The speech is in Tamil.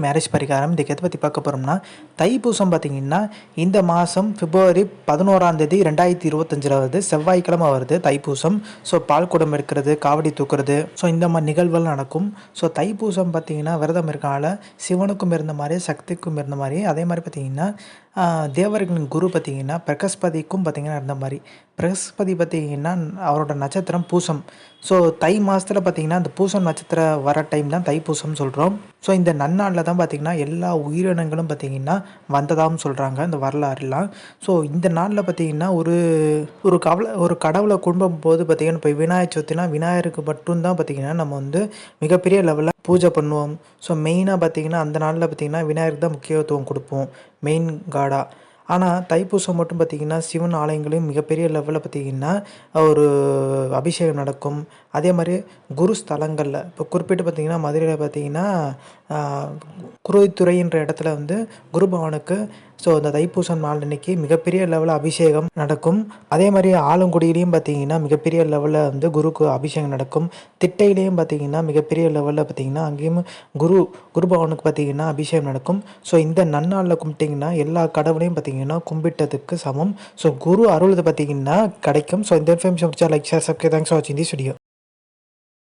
மேரேஜ் பரிகாரம். இதுக்கு எதை பற்றி பார்க்க போகிறோம்னா தைப்பூசம் பார்த்தீங்கன்னா இந்த மாதம் பிப்ரவரி பதினோராம் தேதி ரெண்டாயிரத்தி இருபத்தஞ்சில் வருது செவ்வாய்க்கிழமை வருது தைப்பூசம் ஸோ பால் குடம் எடுக்கிறது காவடி தூக்குறது. ஸோ இந்த மாதிரி நிகழ்வுகள் நடக்கும். ஸோ தைப்பூசம் பார்த்தீங்கன்னா விரதம் இருக்கனால சிவனுக்கும் இருந்த மாதிரி சக்திக்கும் இருந்த மாதிரி. அதே மாதிரி பார்த்தீங்கன்னா தேவர்களின் குரு பார்த்தீங்கன்னா பிரகஸ்பதிக்கும் பார்த்தீங்கன்னா இருந்த மாதிரி. பிரகஸ்பதி பார்த்தீங்கன்னா அவரோட நட்சத்திரம் பூசம். ஸோ தை மாதத்தில் பார்த்தீங்கன்னா அந்த பூசம் நட்சத்திரம் வர டைம் தான் தைப்பூசம் சொல்கிறோம் ஸோ இந்த நன்னாளில் தான் பார்த்தீங்கன்னா எல்லா உயிரினங்களும் பார்த்தீங்கன்னா வந்ததாகவும் சொல்கிறாங்க இந்த வரலாறுலாம். ஸோ இந்த நாளில் பார்த்தீங்கன்னா ஒரு ஒரு கவலை ஒரு கடவுளை குடும்பம் போது பார்த்தீங்கன்னா இப்போ விநாயகர் சதுர்த்தினா விநாயகருக்கு மட்டும்தான் பார்த்தீங்கன்னா நம்ம வந்து மிகப்பெரிய லெவலில் பூஜை பண்ணுவோம். ஸோ மெயினாக பார்த்தீங்கன்னா அந்த நாளில் பார்த்தீங்கன்னா விநாயகருக்கு தான் முக்கியத்துவம் கொடுப்போம். மெயின் காடாக ஆனால் தைப்பூசம் மட்டும் பார்த்திங்கன்னா சிவன் ஆலயங்களையும் மிகப்பெரிய லெவலில் பார்த்திங்கன்னா ஒரு அபிஷேகம் நடக்கும். அதே மாதிரி குரு ஸ்தலங்களில். இப்போ குறிப்பிட்டு பார்த்திங்கன்னா மதுரையில் பார்த்திங்கன்னா குருத்துறைன்ற இடத்துல வந்து குரு பவனுக்கு ஸோ இந்த தைப்பூசம் நாள் அன்னைக்கு மிகப்பெரிய லெவலில் அபிஷேகம் நடக்கும். அதே மாதிரி ஆலங்குடியிலையும் பார்த்தீங்கன்னா மிகப்பெரிய லெவலில் வந்து குருக்கு அபிஷேகம் நடக்கும். திட்டையிலையும் பார்த்தீங்கன்னா மிகப்பெரிய லெவலில் பார்த்தீங்கன்னா அங்கேயும் குரு குரு பகவானுக்கு பார்த்தீங்கன்னா அபிஷேகம் நடக்கும். ஸோ இந்த நன்னாளில் கும்பிட்டிங்கன்னா எல்லா கடவுளையும் பார்த்தீங்கன்னா கும்பிட்டதுக்கு சமம். ஸோ குரு அருள் பார்த்தீங்கன்னா கிடைக்கும். ஸோ இந்த இன்ஃபர்மேஷன் பிடிச்சா like share subscribe thanks for வாட்சிங் தி ஸ்டுடியோ